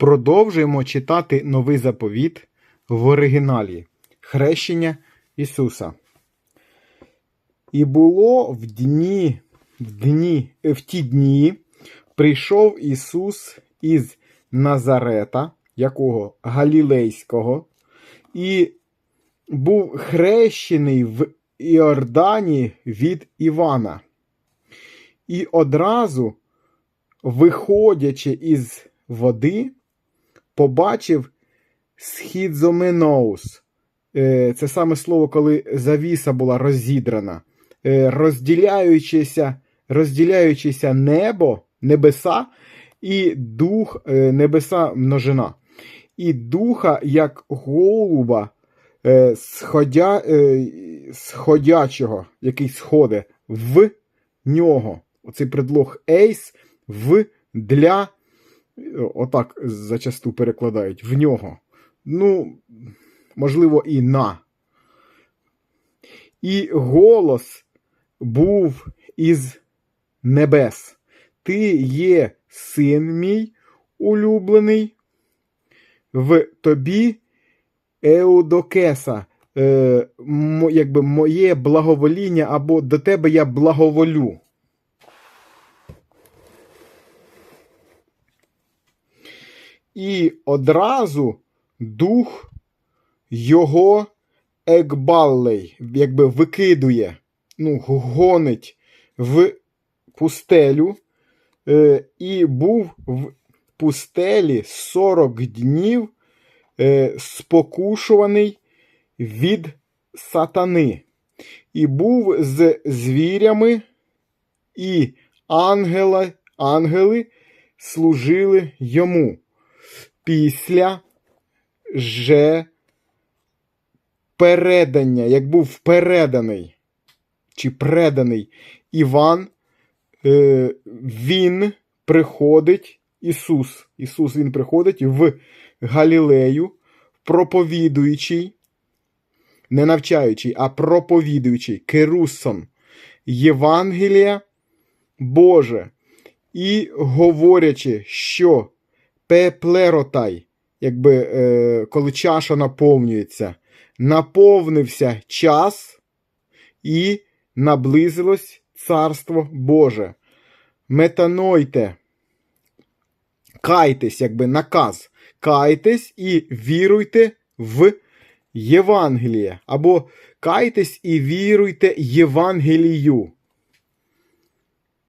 Продовжуємо читати новий заповіт в оригіналі Хрещення Ісуса. І було в дні, в дні, в ті дні прийшов Ісус із Назарета, якого Галілейського, і був хрещений в Іордані від Івана. І одразу, виходячи із води, побачив східзоменоус. Е, Це саме слово, коли завіса була розідрана. Е, Розділяючися, розділяючися небо, небеса і дух е, небеса множина. І духа, як голуба, сходя, сходячого, який сходить в нього. Оцей предлог ейс в для, отак зачасту перекладають, в нього. Ну, можливо, і на. І голос був із небес. Ти є син мій улюблений, в тобі Еудокеса, е, якби моє благовоління, або до тебе я благоволю. І одразу дух його екбаллей, якби викидує, ну, гонить в пустелю, е, і був в пустелі 40 днів е, спокушуваний від сатани, і був з звірями, і ангела, ангели служили йому. Після же передання, як був переданий чи преданий Іван, е, він приходить, Ісус, Ісус Він приходить в Галілею, проповідуючий, не навчаючий, а проповідуючий керусом Євангелія Боже, і говорячи, що пеплеротай, якби е, коли чаша наповнюється, наповнився час і наблизилось Царство Боже. Метанойте, кайтесь, якби наказ. Кайтесь і віруйте в Євангеліє. Або кайтесь і віруйте Євангелію.